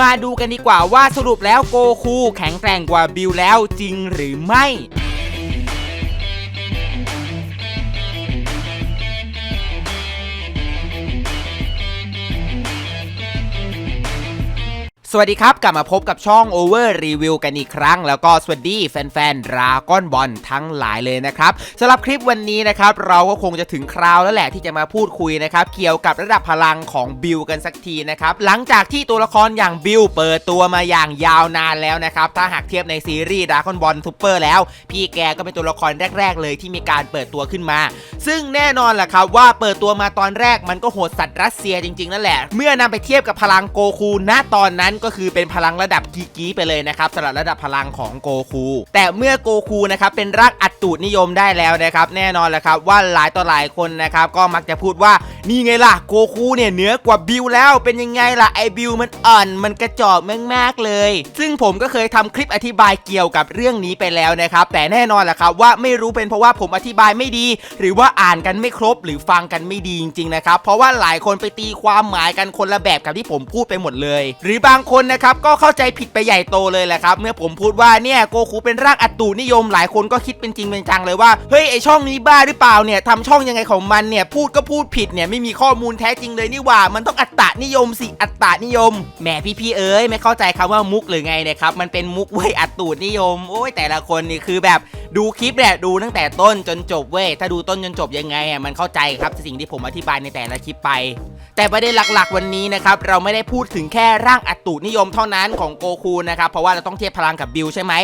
มาดูกันดีกว่าว่าสรุปแล้วโกคูแข็งแกร่งกว่าบิลแล้วจริงหรือไม่ สวัสดีครับ กลับมาพบกับช่อง Over Review กันอีกครั้ง แล้วก็สวัสดีแฟนๆราก้อนบอลทั้งหลายเลยนะครับสำหรับคลิปวันนี้นะครับ เราก็คงจะถึงคราวแล้วแหละที่จะมาพูดคุยนะครับ เกี่ยวกับระดับพลังของบิลกันสักทีนะครับ หลังจากที่ตัวละครอย่างบิลเปิดตัวมาอย่างยาวนานแล้วนะครับ ถ้าหากเทียบในซีรีส์ราก้อนบอลซูเปอร์แล้ว พี่แกก็เป็นตัวละครแรก ๆ เลยที่มีการเปิดตัวขึ้นมา ซึ่งแน่นอนแหละครับว่าเปิดตัวมาตอนแรกมันก็โหดสัตว์รัสเซียจริงๆนั่นแหละ เมื่อนำไปเทียบกับพลังโกคูณตอนนั้นก็คือเป็นพลังระดับกีกีไปเลยนะครับสำหรับระดับพลังของโกคู แต่เมื่อโกคูนะครับเป็นรากอัตตูนิยมได้แล้วนะครับแน่นอนแหละครับว่าหลายต่อหลายคนนะครับก็มักจะพูดว่า นี่ไงล่ะโกคูเนี่ยเหนือกว่าบิลแล้วเป็นยังไงล่ะไอบิลมันอ่อนมันกระจอกมากๆเลย ซึ่งผมก็เคยทำคลิปอธิบายเกี่ยวกับเรื่องนี้ไปแล้วนะครับแต่แน่นอนแหละครับว่าไม่รู้เป็นเพราะว่าผมอธิบายไม่ดี หรือว่าอ่านกันไม่ครบหรือฟังกันไม่ดีจริงๆนะครับเพราะว่าหลายคนไปตีความหมายกันคนละแบบกับที่ผมพูดไปหมดเลย หรือบางคนนะครับก็เข้าใจผิดไปใหญ่โตเลยแหละครับเมื่อผมพูดว่าเนี่ยโกคูเป็นรากอัตตูนิยมหลายคนก็คิดเป็นจริงเป็นจังเลยว่าเฮ้ยไอช่องนี้บ้าหรือเปล่าเนี่ยทำช่องยังไงของมันเนี่ยพูดก็พูดผิดเนี่ยไม่มีข้อมูลแท้จริงเลยนี่หว่า มันต้องอัตตานิยมสิอัตตานิยมแหมพี่ๆเอ้ยไม่เข้าใจคำว่ามุกหรือไงนี่ยครับมันเป็นมุกเว้ยอัตตูนิยม โอ้ยแต่ละคนนี่คือแบบดูคลิปเนี่ยดูตั้งแต่ต้นจนจบเว้ยถ้าดูต้นจนจบยังไงอะมันเข้าใจครับสิ่งที่ผมอธิบายในแต่ละคลิปไป แต่ประเด็นหลักๆ วันนี้นะครับเราไม่ได้พูดถึงแค่ร่างอัตตุนิยมเท่านั้นของโกคูนะครับเพราะว่าเราต้องเทียบพลังกับบิลใช่ไหม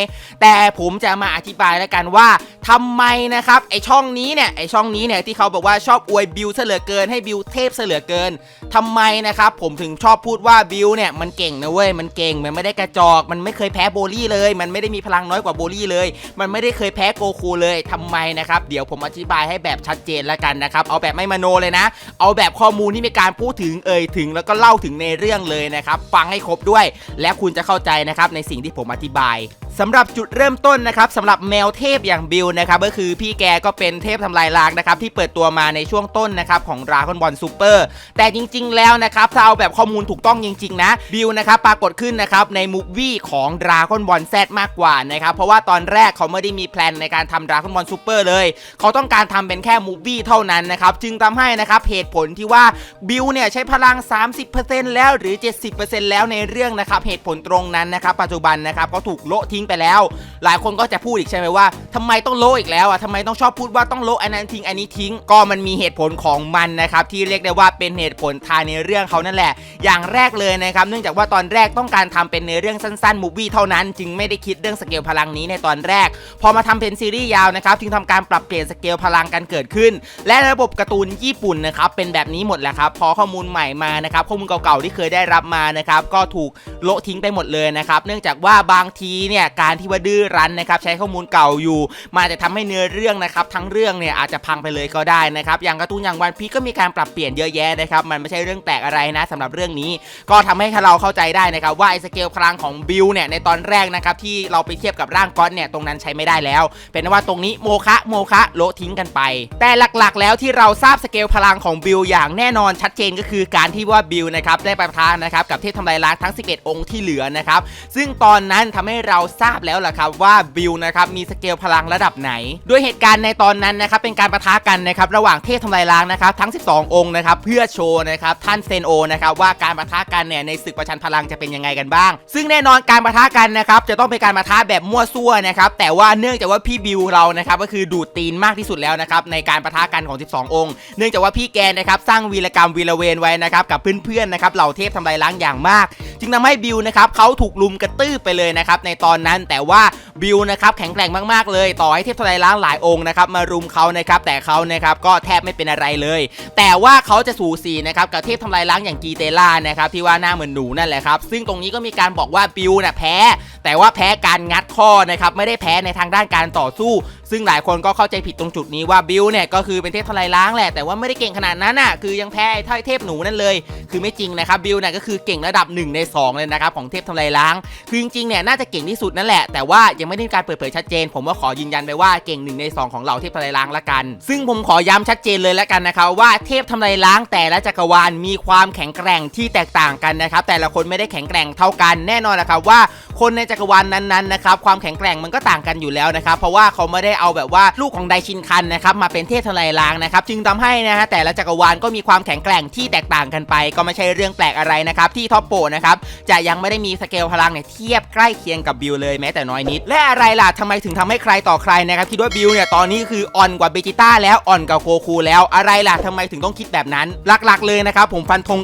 แต่ผมจะมาอธิบายแล้วกันว่าทำไมนะครับไอช่องนี้เนี่ยไอช่องนี้เนี่ยที่เขาบอกว่าชอบอวยบิลเหลือเกินให้บิลเทพเหลือเกินทำไมนะครับผมถึงชอบพูดว่าบิลเนี่ยมันเก่งนะเว้ยมันเก่งมันไม่ได้กระจอกมันไม่เคยแพ้โบลี่เลย มันไม่ได้มีพลังน้อยกว่าโบลี่เลย มันไม่ได้เคยแพ้โกคูเลยทำไมนะครับเดี๋ยวผมอธิบายให้แบบชัดเจนแล้วกันนะครับเอาแบบไม่มโนเลยนะ เอาแบบข้อมูลที่มีการพูดถึงเอ่ยถึง แล้วก็เล่าถึงในเรื่องเลยนะครับฟังให้ครบด้วย และคุณจะเข้าใจนะครับในสิ่งที่ผมอธิบาย สำหรับจุดเริ่มต้นนะครับสำหรับแมวเทพอย่างบิลนะครับก็คือพี่แกก็เป็นเทพทำลายล้างนะครับที่เปิดตัวมาในช่วงต้นนะครับของราคอนบอลซูเปอร์แต่จริง ๆ แล้วนะครับถ้าเอาแบบข้อมูลถูกต้องจริง ๆ นะบิลนะครับปรากฏขึ้นนะครับในมูฟวี่ของราคอนบอลแซดมากกว่านะครับเพราะว่าตอนแรกเขาไม่ได้มีแพลนในการทำราคอนบอลซูเปอร์เลย เขาต้องการทำเป็นแค่มูฟวี่เท่านั้นนะครับจึงทำให้นะครับเหตุผลที่ว่าบิลเนี่ยใช้พลัง 30%แล้วหรือ 70%แล้วในเรื่องนะครับเหตุผลตรงนั้นนะครับปัจจุบันนะครับก็ถูกโละทิ้งไปแล้ว หลายคนก็จะพูดอีกใช่ไหมว่าทำไมต้องโลอีกแล้วอะทำไมต้องชอบพูดว่าต้องโลอันนั้นทิ้งอันนี้ทิ้ง ก็มันมีเหตุผลของมันนะครับที่เรียกได้ว่าเป็นเหตุผลทางในเรื่องเขานั่นแหละ อย่างแรกเลยนะครับเนื่องจากว่าตอนแรกต้องการทำเป็นในเรื่องสั้นๆมูวี่เท่านั้น จึงไม่ได้คิดเรื่องสเกลพลังนี้ในตอนแรก พอมาทำเป็นซีรีส์ยาวนะครับจึงทำการปรับเปลี่ยนสเกลพลังกันเกิดขึ้น และระบบการ์ตูนญี่ปุ่นนะครับเป็นแบบนี้หมดแหละครับพอข้อมูลใหม่มานะครับข้อมูลเก่าๆที่เคยได้รับมานะครับก็ถูกโละทิ้งไปหมดเลยนะครับเนื่องจากว่าบางทีเนี่ยการที่ว่าดื้อรั้นนะครับใช้ข้อมูลเก่าอยู่มาจะทำให้เนื้อเรื่องนะครับทั้งเรื่องเนี่ยอาจจะพังไปเลยก็ได้นะครับอย่างการ์ตูนอย่างวันพีก็มีการปรับเปลี่ยนเยอะแยะนะครับมันไม่ใช่เรื่องแปลกอะไรนะสำหรับเรื่องนี้ ก็ทำให้เราเข้าใจได้นะครับว่าไอ้สเกลพลังของบิลเนี่ยในตอนแรกนะครับที่เราไปเทียบกับร่างก้อนเนี่ยตรงนั้นใช้ไม่ได้แล้ว เป็นว่าตรงนี้โมคะโมคะโละทิ้งกันไป แต่หลักๆ แล้วที่เราทราบสเกลพลังของบิลอย่างแน่นอนชัดเจนก็คือการที่ว่าบิลนะครับได้ไปปะทะนะครับกับเทพทำลายล้างทั้ง 11 องค์ที่เหลือนะครับซึ่งตอนนั้นทำให้เราทราบแล้วล่ะครับว่าบิลนะครับมีสเกลพลังระดับไหน ด้วยเหตุการณ์ในตอนนั้นนะครับเป็นการปะทะกันนะครับระหว่างเทพทำลายล้างนะครับทั้ง 12 องค์นะครับเพื่อโชว์นะครับท่านเซนโอนะครับว่าการปะทะกันเนี่ยในศึกประชันพลังจะเป็นยังไงกันบ้าง ซึ่งแน่นอนการปะทะกันนะครับจะต้องเป็นการปะทะแบบมั่วซั่วนะครับแต่ว่าเนื่องจากว่าพี่บิวเรานะครับก็คือดูดตีนมากที่สุดแล้วนะครับในการปะทะกันของ 12 องค์ เนื่องจากว่าพี่แกนะครับสร้างวีรกรรมวีรเวรไว้นะครับกับเพื่อนๆนะครับเหล่าเทพทำลายล้างอย่างมาก จึงทำให้บิวนะครับเขาถูกลุมกระตืบไปเลยนะครับในตอนนั้นแต่ว่าบิลนะครับแข็งแกร่งมากๆเลย ต่อให้เทพทำลายล้างหลายองค์นะครับมารุมเขานะครับแต่เขานะครับก็แทบไม่เป็นอะไรเลย แต่ว่าเขาจะสูสีนะครับกับเทพทำลายล้างอย่างกีเตล่านะครับที่ว่าหน้าเหมือนหนูนั่นแหละครับซึ่งตรงนี้ก็มีการบอกว่าบิลน่ะแพ้ แต่ว่าแพ้การงัดข้อนะครับไม่ได้แพ้ในทางด้านการต่อสู้ ซึ่งหลายคนก็เข้าใจผิดตรงจุดนี้ว่าบิลเนี่ยก็คือเป็นเทพทลายล้างแหละแต่ว่าไม่ได้เก่งขนาดนั้นน่ะคือยังแพ้ไอ้เทพหนูนั่นเลย คือไม่จริงนะครับบิลเนี่ยก็คือเก่งระดับ1ใน2 เลยนะครับของเทพทลายล้าง คือจริงๆเนี่ยน่าจะเก่งที่สุดนั่นแหละ แต่ว่ายังไม่ได้มีการเปิดเผยชัดเจน ผมก็ขอยืนยันไปว่าเก่ง1ใน2 ของเหล่าเทพทลายล้างละกัน ซึ่งผมขอย้ำชัดเจนเลยละกันนะครับว่าเทพทลายล้างแต่ละจักรวาลมีความแข็งแกร่งที่แตกต่างกันนะครับแต่ละคนไม่ได้แข็งแกร่งเท่ากันแน่นอนนะครับว่า คนในจักรวาลนั้นๆนะครับความแข็งแกร่งมันก็ต่างกันอยู่แล้วนะครับเพราะว่าเขาไม่ได้เอาแบบว่าลูกของไดชินคันนะครับมาเป็นเทพทลายล้างนะครับจึงทำให้นะฮะแต่ละจักรวาลก็มีความแข็งแกร่งที่แตกต่างกันไป ก็ไม่ใช่เรื่องแปลกอะไรนะครับที่ท็อปโปนะครับจะยังไม่ได้มีสเกลพลังเนี่ยเทียบใกล้เคียงกับบิลเลยแม้แต่น้อยนิด และอะไรล่ะทำไมถึงทำให้ใครต่อใครนะครับคิดว่าบิลเนี่ยตอนนี้คืออ่อนกว่าเบจิต้าแล้วอ่อนกว่าโกคูแล้วอะไรล่ะทำไมถึงต้องคิดแบบนั้น หลักๆเลยนะครับผมฟันธง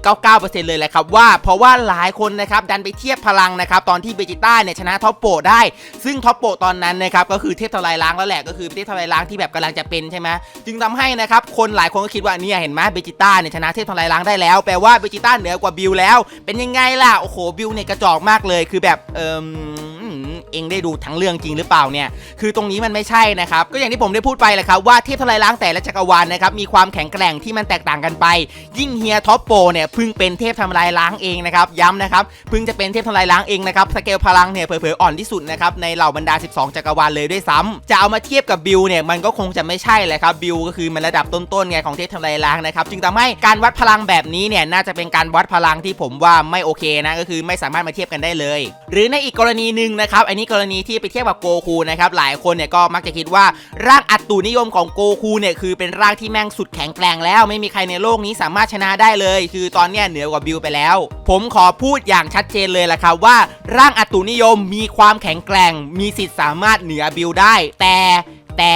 99.99%เลยแหละครับว่าเพราะว่าหลายคนนะครับดันไปเทียบพลังนะครับตอนที่เบจิต้าเนี่ยชนะท็อปโปได้ ซึ่งท็อปโปตอนนั้นนะครับก็คือเทพทลายล้างแล้วแหละก็คือเทพทลายล้างที่แบบกำลังจะเป็นใช่ไหมจึงทำให้นะครับคนหลายคนก็คิดว่าเนี่ยเห็นไหมเบจิต้าเนี่ยชนะเทพทลายล้างได้แล้วแปลว่าเบจิต้าเหนือกว่าบิลแล้ว เป็นยังไงล่ะโอ้โหบิลเนี่ยกระจอกมากเลยคือแบบเออ เองได้ดูทั้งเรื่องจริงหรือเปล่าเนี่ย คือตรงนี้มันไม่ใช่นะครับ ก็อย่างที่ผมได้พูดไปแหละครับว่าเทพทลายล้างแต่ละจักรวาลนะครับมีความแข็งแกร่งที่มันแตกต่างกันไป ยิ่งเฮียท็อปโปเนี่ยเพิ่งเป็นเทพทำลายล้างเองนะครับย้ำนะครับเพิ่งจะเป็นเทพทำลายล้างเองนะครับสเกลพลังเนี่ยเผลอๆอ่อนที่สุดนะครับในเหล่าบรรดา 12 จักรวาลเลยด้วยซ้ำจะเอามาเทียบกับบิลเนี่ยมันก็คงจะไม่ใช่แหละครับบิลก็คือมันระดับต้นๆไงของเทพทำลายล้างนะครับจึงทำให้การวัดพลังแบบนี้เนี่ยน่าจะเป็นการวัดพลังที่ผมว่าไม่โอเคนะก็คือไม่สามารถมาเทียบกันได้เลย หรือในอีกกรณีหนึ่งนะะครับอันนี้กรณีที่ไปเทียบกับโกคูนะครับหลายคนเนี่ยก็มักจะคิดว่าร่างอัตตุนิยมของโกคูเนี่ยคือเป็นร่างที่แม่งสุดแข็งแกร่งแล้ว ไม่มีใครในโลกนี้สามารถชนะได้เลย คือตอนเนี้ยเหนือกว่าบิลไปแล้ว ผมขอพูดอย่างชัดเจนเลยละครับว่าร่างอัตตุนิยมมีความแข็งแกร่ง มีสิทธิ์สามารถเหนือบิลได้ แต่แต่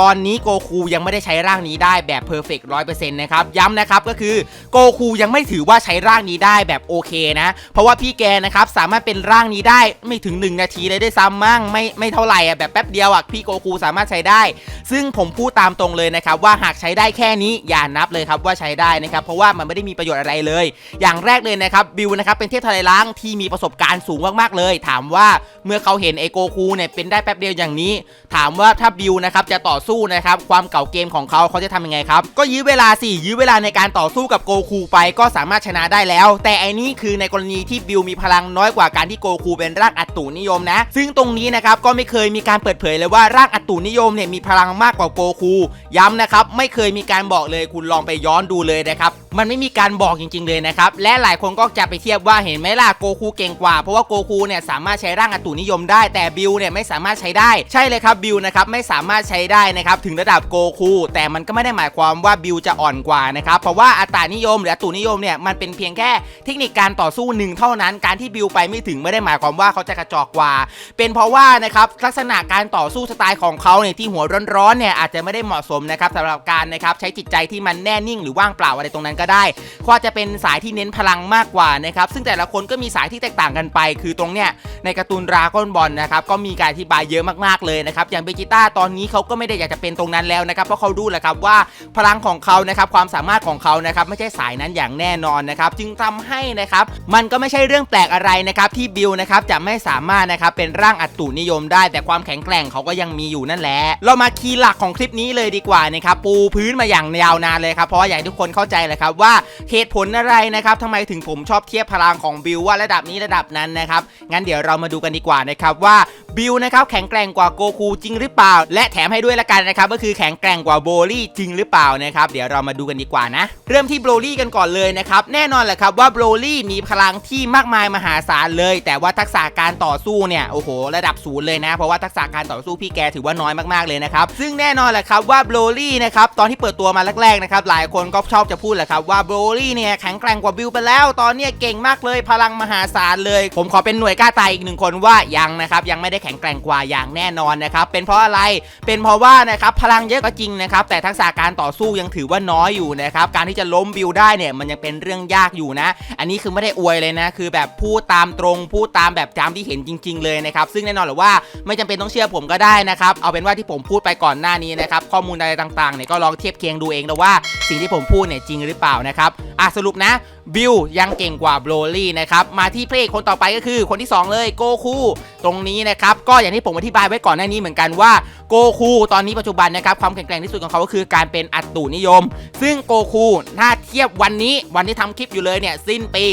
ตอนนี้โกคูยังไม่ได้ใช้ร่างนี้ได้แบบเพอร์เฟกต์ร้อยเปอร์เซ็นต์นะครับ ย้ำนะครับก็คือโกคูยังไม่ถือว่าใช้ร่างนี้ได้แบบโอเคนะ เพราะว่าพี่แกนะครับสามารถเป็นร่างนี้ได้ไม่ถึง 1 นาทีเลยได้ซ้ำมั่งไม่ไม่เท่าไหร่อะแบบแป๊บเดียวอะพี่โกคูสามารถใช้ได้ ซึ่งผมพูดตามตรงเลยนะครับว่าหากใช้ได้แค่นี้อย่านับเลยครับว่าใช้ได้นะครับเพราะว่ามันไม่ได้มีประโยชน์อะไรเลย อย่างแรกเลยนะครับบิวนะครับเป็นเทพทะเลล้างที่มีประสบการณ์สูงมากๆเลย ถามว่าเมื่อเขาเห็นไอโกคูเนี่ยเป็นได้แป๊บเดียวอย่างนี้ ถามว่าถ้าบิวนะครับจะต่อสู้นะครับ ความเก่าเกมของเขาเขาจะทำยังไงครับ ก็ยื้อเวลาสิยื้อเวลาในการต่อสู้กับโกคูไปก็สามารถชนะได้แล้ว แต่ไอ้นี่คือในกรณีที่บิวมีพลังน้อยกว่าการที่โกคูเป็นร่างอัตตุนิยมนะ ซึ่งตรงนี้นะครับก็ไม่เคยมีการเปิดเผยเลยว่าร่างอัตตุนิยมเนี่ยมีพลังมากกว่าโกคูย้ำนะครับไม่เคยมีการบอกเลยคุณลองไปย้อนดูเลยนะครับมันไม่มีการบอกจริง ๆเลยนะครับและหลายคนก็จะไปเทียบว่าเห็นไหมล่ะโกคูเก่งกว่าเพราะว่าโกคูเนี่ยสามารถใช้ร่างอัตตุนิยมได้แต่บิวเนี่ยไม่สามารถใช้ได้ ใช่เลยครับบิวนะครับไม่สามารถใช้ได้นะครับถึงระดับโกคูแต่มันก็ไม่ได้หมายความว่าบิวจะอ่อนกว่านะครับเพราะว่าอัตานิยมหรืออัตุนิยมเนี่ยมันเป็นเพียงแค่เทคนิคการต่อสู้หนึ่งเท่านั้นการที่บิวไปไม่ถึงไม่ได้หมายความว่าเขาจะกระจอกกว่า เป็นเพราะว่านะครับลักษณะการต่อสู้สไตล์ของเขาเนี่ยที่หัวร้อนๆเนี่ยอาจจะไม่ได้เหมาะสมนะครับสำหรับการนะครับใช้จิตใจที่มันแน่นิ่งหรือว่างเปล่าอะไรตรงนั้นก็ได้ก็อาจะเป็นสายที่เน้นพลังมากกว่านะครับซึ่งแต่ละคนก็มีสายที่แตกต่างกันไป คือตรงเนี้ยในการ์ตูนราก้อนบอลนะครับก็มีการอธิบายเยอะมากๆเลยนะครับอย่างเบจิต้าตอนนี้เขาก็ไม่ได้อยากจะเป็นตรงนั้นแล้วนะครับเพราะเขาดูแหละครับว่าพลังของเขานะครับความสามารถของเขานะครับไม่ใช่สายนั้นอย่างแน่นอนนะครับจึงทำให้นะครับมันก็ไม่ใช่เรื่องแปลกอะไรนะครับที่บิลนะครับจะไม่สามารถนะครับเป็นร่างอัตตุนิยมได้ แต่ความแข็งแกร่งเขาก็ยังมีอยู่นั่นแหละเรามาคีย์หลักของคลิปนี้เลยดีกว่านะครับปูพื้นมาอย่างยาวนานเลยครับเพราะว่าอยากให้ทุกคนเข้าใจเลยครับว่าเหตุผลอะไรนะครับทำไมถึงผมชอบเทียบพลังของบิลว่าระดับนี้ระดับนั้นนะครับงั้นเดี๋ยวเรามาดูกันดีกว่านะครับว่า บิลนะครับแข็งแกร่งกว่าโกคูจริงหรือเปล่า และแถมให้ด้วยละกันนะครับก็คือแข็งแกร่งกว่าโบลี่จริงหรือเปล่านะครับเดี๋ยวเรามาดูกันดีกว่านะ เริ่มที่โบลี่กันก่อนเลยนะครับแน่นอนแหละครับว่าโบลี่มีพลังที่มากมายมหาศาลเลย แต่ว่าทักษะการต่อสู้เนี่ยโอ้โห ระดับศูนย์เลยนะ เพราะว่าทักษะการต่อสู้พี่แกถือว่าน้อยมากๆเลยนะครับซึ่งแน่นอนแหละครับว่าโบลี่นะครับตอนที่เปิดตัวมาแรกๆนะครับหลายคนก็ชอบจะพูดแหละครับว่าโบลี่เนี่ยแข็งแกร่งกว่าบิลไปแล้ว ตอนเนี้ยเก่งมากเลยพลังมหาศาลเลย ผมขอเป็นหน่วยกล้าตายอีกหนึ่งคนว่ายังนะครับยังไม่ได้แข็งแกร่งกว่าอย่างแน่นอนนะครับเป็นเพราะอะไรเป็นเพราะว่านะครับพลังเยอะก็จริงนะครับแต่ทักษะการต่อสู้ยังถือว่าน้อยอยู่นะครับการที่จะล้มบิลได้เนี่ยมันยังเป็นเรื่องยากอยู่นะ อันนี้คือไม่ได้อวยเลยนะคือแบบพูดตามตรงพูดตามแบบจำที่เห็นจริง ๆ เลยนะครับซึ่งแน่นอนหรือว่าไม่จำเป็นต้องเชื่อผมก็ได้นะครับเอาเป็นว่าที่ผมพูดไปก่อนหน้านี้นะครับข้อมูลอะไรต่างๆเนี่ยก็ลองเทียบเคียงดูเองนะว่าสิ่งที่ผมพูดเนี่ยจริงหรือเปล่านะครับอะสรุปนะ บิลยังเก่งกว่าโบรลี่นะครับ มาที่เพลงคนต่อไปก็คือคนที่ 2 เลยโกคูตรงนี้นะครับ ก็อย่างที่ผมอธิบายไว้ก่อนหน้านี้เหมือนกันว่าโกคูตอนนี้ปัจจุบันนะครับความแข็งแกร่งที่สุดของเขาก็คือการเป็นอัตตุนิยม ซึ่งโกคูถ้าเทียบวันนี้วันที่ทำคลิปอยู่เลยเนี่ยสิ้นปี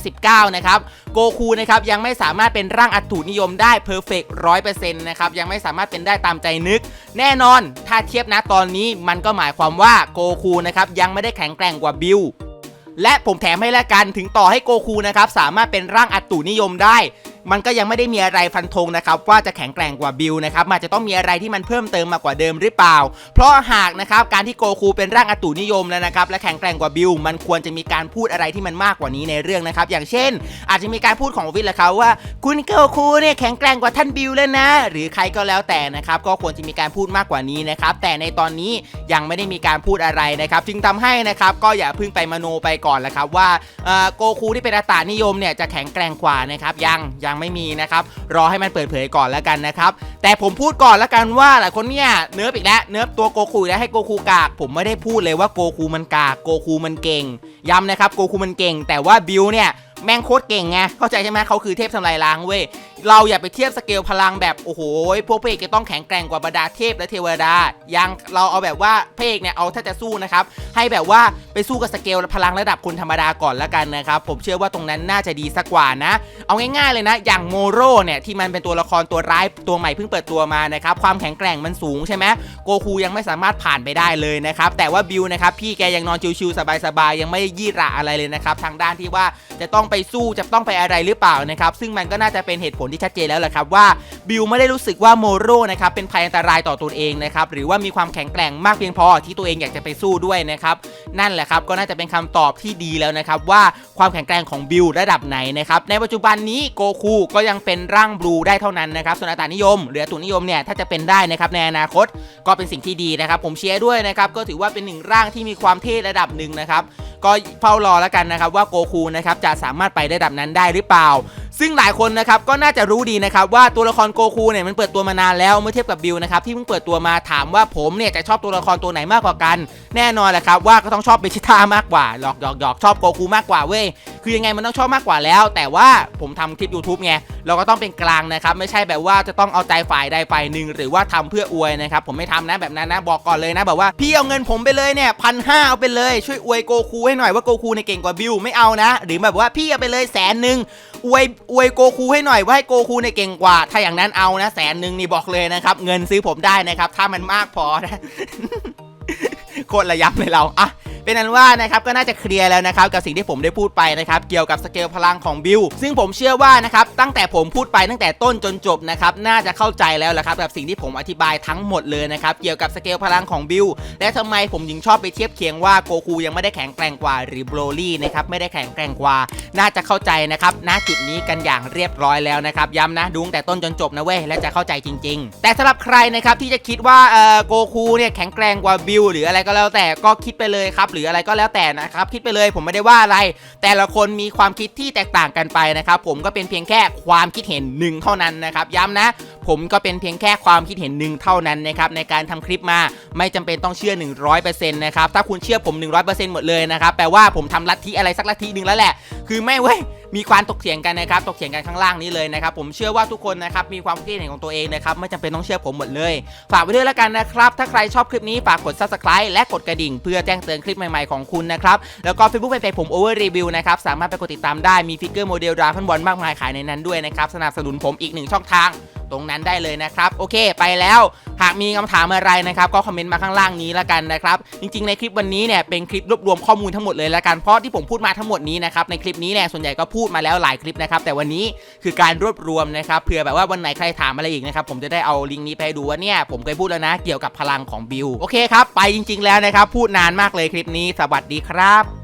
2019 นะครับโกคูนะครับยังไม่สามารถเป็นร่างอัตตุนิยมได้เพอร์เฟกต์ร้อยเปอร์เซ็นต์นะครับยังไม่สามารถเป็นได้ตามใจนึก แน่นอนถ้าเทียบนะตอนนี้มันก็หมายความว่าโกคูนะครับยังไม่ได้แข็งแกร่งกว่าบิล และผมแถมให้แล้วกันถึงต่อให้โกคูนะครับสามารถเป็นร่างอัตตุนิยมได้ มันก็ยังไม่ได้มีอะไรฟันธงนะครับว่าจะแข็งแกร่งกว่าบิลนะครับมันจะต้องมีอะไรที่มันเพิ่มเติมมากกว่าเดิมหรือเปล่า เพราะหากนะครับการที่โกคูเป็นร่างอตตุนิยมแล้วนะครับและแข็งแกร่งกว่าบิลมันควรจะมีการพูดอะไรที่มันมากกว่านี้ในเรื่องนะครับอย่างเช่น อาจจะมีการพูดของวิทย์แหละครับว่า คุณโกคูเนี่ยแข็งแกร่งกว่าท่านบิลแล้วนะ หรือใครก็แล้วแต่นะครับก็ควรจะมีการพูดมากกว่านี้นะครับแต่ในตอนนี้ยังไม่ได้มีการพูดอะไรนะครับจึงทำให้นะครับก็อย่าพิ่งไปมโนไปก่อนแหละครับว่าอ่อโกคูที่เป็นอตานิยมเนี่ยจะแข็งแกร่งกว่านะครับยังยังไม่มีนะครับรอให้มันเปิดเผยก่อนแล้วกันนะครับแต่ผมพูดก่อนแล้วกันว่าหลายคนเนี่ยเนิร์ฟอีกแล้วเนิร์ฟตัวโกคูแล้วให้โกคูกาก ผมไม่ได้พูดเลยว่าโกคูมันกากโกคูมันเก่งย้ำนะครับโกคูมันเก่ง แต่ว่าบิลเนี่ยแม่งโคตรเก่งไงเข้าใจใช่ไหมเขาคือเทพทำลายล้างเว้ยเราอย่าไปเทียบสเกลพลังแบบโอ้โหพวกพระเอกจะต้องแข็งแกร่งกว่าบรรดาเทพและเทวดายังเราเอาแบบว่าพระเอกเนี่ยเอาถ้าจะสู้นะครับให้แบบว่าไปสู้กับสเกลพลังระดับคนธรรมดาก่อนละกันนะครับผมเชื่อว่าตรงนั้นน่าจะดีสักกว่านะ เอาง่ายๆเลยนะ อย่างโมโรเนี่ยที่มันเป็นตัวละครตัวร้ายตัวใหม่เพิ่งเปิดตัวมานะครับความแข็งแกร่งมันสูงใช่ไหมโกคูยังไม่สามารถผ่านไปได้เลยนะครับแต่ว่าบิวนะครับพี่แกยังนอนชิวๆสบายๆยังไม่ยี่ระอะไรเลยนะครับทางด้านที่ว่าจะต้องไปสู้จะต้องไปอะไรหรือเปล่านะครับซึ่งมันก็น่าจะเป็นเหตุผลที่ชัดเจนแล้วแหละครับว่าบิวไม่ได้รู้สึกว่าโมโรนะครับเป็นภัยอันตรายต่อตัวเองนะครับหรือว่ามีความแข็งแกร่งมากเพียงพอที่ตัวเองอยากจะไปสู้ด้วยนะครับนั่นแหละครับก็น่าจะเป็นคำตอบที่ดีแล้วนะครับว่าความแข็งแกร่งของบิวระดับไหนนะครับในปัจจุบันนี้โกคูก็ยังเป็นร่างบลูได้เท่านั้นนะครับส่วนอัตานิยมหรืออัตุนิยมเนี่ยถ้าจะเป็นได้นะครับในอนาคตก็เป็นสิ่งที่ดีนะครับผมเชียร์ด้วยนะครับก็ถือว่าเป็นหนึ่งร่างที่มีความเท่ระดับหนึ่งนะครับก็เฝ้ารอแล้วกันนะครับว่าโกคูนะครับจะสามารถไประดับนั้นได้หรือเปล่า ซึ่งหลายคนนะครับก็น่าจะรู้ดีนะครับว่าตัวละครโกคูเนี่ยมันเปิดตัวมานานแล้วเมื่อเทียบกับบิลนะครับที่เพิ่งเปิดตัวมาถามว่าผมเนี่ยจะชอบตัวละครตัวไหนมากกว่ากัน แน่นอนแหละครับว่าก็ต้องชอบเบจิต้ามากกว่าหยอกหยอกหยอกชอบโกคูมากกว่าเว้ยคือยังไงมันต้องชอบมากกว่าแล้ว แต่ว่าผมทำคลิป YouTube ไงเราก็ต้องเป็นกลางนะครับไม่ใช่แบบว่าจะต้องเอาใจฝ่ายใดฝ่ายหนึ่งหรือว่าทำเพื่ออวยนะครับผมไม่ทำนะแบบนั้นนะบอกก่อนเลยนะแบบว่าพี่เอาเงินผมไปเลยเนี่ยพันห้าเอาไปเลยช่วยอวยโกคูให้หน่อยว่าโกคูในยเก่งกว่าบิลไม่เอานะ หรือแบบว่าพี่เอาไปเลยแสนหนึ่งอวยอวยโกคูให้หน่อยว่าให้โกคูในเก่งกว่า ถ้าอย่างนั้นเอานะแสนหนึ่งนี่บอกเลยนะครับ เงินซื้อผมได้นะครับ ถ้ามันมากพอนะโคตรระยับเลยเราอะ เป็นนั้นว่านะครับก็น่าจะเคลียร์แล้วนะครับกับสิ่งที่ผมได้พูดไปนะครับเกี่ยวกับสเกลพลังของบิลซึ่งผมเชื่อว่านะครับตั้งแต่ผมพูดไปตั้งแต่ต้นจนจบนะครับน่าจะเข้าใจแล้วแหละครับกับสิ่งที่ผมอธิบายทั้งหมดเลยนะครับเกี่ยวกับสเกลพลังของบิลและทำไมผมยิงชอบไปเทียบเคียงว่าโกคูยังไม่ได้แข็งแกร่งกว่าหรือโบรลี่นะครับไม่ได้แข็งแกร่งกว่า น่าจะเข้าใจนะครับณจุดนี้กันอย่างเรียบร้อยแล้วนะครับย้ำนะดูตั้งแต่ต้นจนจบนะเว้ยและจะเข้าใจจริง ๆ แต่สำหรับใครนะครับที่จะคิดว่าเออโกคูเนี่ยแข็งแกร่งกว่าบิลหรืออะไรก็แล้วแต่ก็คิดไปเลยครับรืออะไรก็แล้วแต่นะครับคิดไปเลยผมไม่ได้ว่าอะไร แต่ละคนมีความคิดที่แตกต่างกันไปนะครับผมก็เป็นเพียงแค่ความคิดเห็นหนึ่งเท่านั้นนะครับย้ำนะ ผมก็เป็นเพียงแค่ความคิดเห็นหนึ่งเท่านั้นนะครับในการทำคลิปมาไม่จำเป็นต้องเชื่อ 100%นะครับถ้าคุณเชื่อผม 100%หมดเลยนะครับแปลว่าผมทำลัทธิอะไรสักลัทธิหนึ่งแล้วแหละ คือไม่เว้ย มีความตกเถียงกันนะครับตกเถียงกันข้างล่างนี้เลยนะครับผมเชื่อว่าทุกคนนะครับมีความคิดเห็นของตัวเองนะครับไม่จำเป็นต้องเชื่อผมหมดเลย ฝากไว้ด้วยแล้วกันนะครับถ้าใครชอบคลิปนี้ฝากกด subscribe และกดกระดิ่ง เพื่อแจ้งเตือนคลิปใหม่ๆของคุณนะครับแล้วก็ Facebook เป็นเพจผม Over Review นะครับสามารถไปกดติดตามได้มีฟิกเกอร์โมเดลดราก้อนบอลมากมายขายในนั้นด้วยนะครับสนับสนุนผมอีกหนึ่งช่องทาง ตรงนั้นได้เลยนะครับโอเคไปแล้ว หากมีคำถามอะไรนะครับก็คอมเมนต์มาข้างล่างนี้ละกันนะครับจริงๆในคลิปวันนี้เนี่ยเป็นคลิปรวบรวมข้อมูลทั้งหมดเลยละกันเพราะที่ผมพูดมาทั้งหมดนี้นะครับในคลิปนี้เนี่ยส่วนใหญ่ก็พูดมาแล้วหลายคลิปนะครับแต่วันนี้คือการรวบรวมนะครับเผื่อแบบว่าวันไหนใครถามอะไรอีกนะครับผมจะได้เอาลิงก์นี้ไปดูว่าเนี่ยผมเคยพูดแล้วนะ เกี่ยวกับพลังของบิลโอเคครับไปจริง ๆแล้วนะครับพูดนานมากเลยคลิปนี้สวัสดีครับ